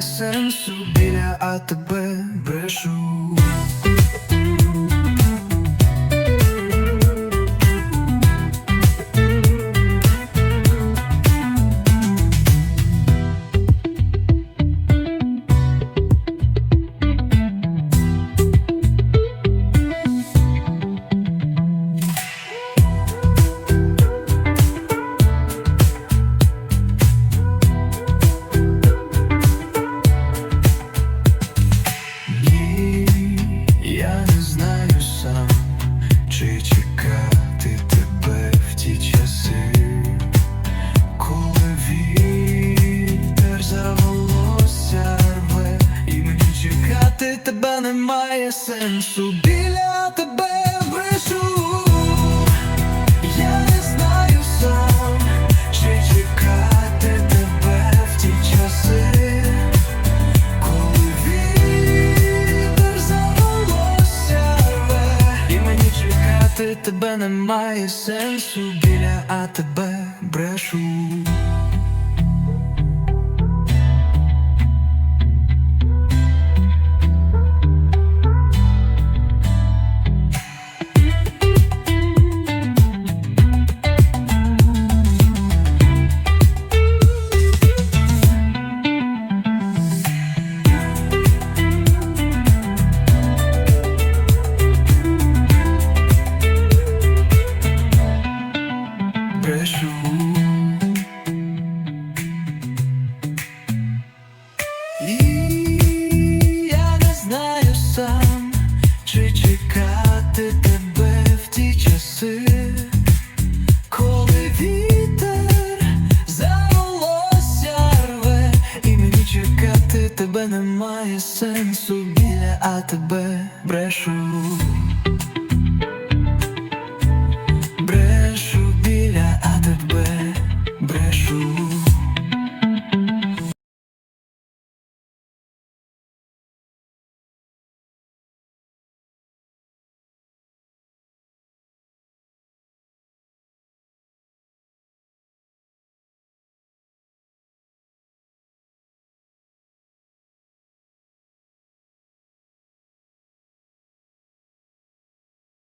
сенсу біля, а тебе брешу. Чекати тебе немає сенсу біля тебе брешу. Я не знаю сам, чи чекати тебе в ті часи. Коли вітер за волосся мені чекати тебе немає сенсу біля, а тебе брешу чекати тебе в ті часи, коли вітер за і мені чекати тебе немає сенсу біля, а тебе брешу.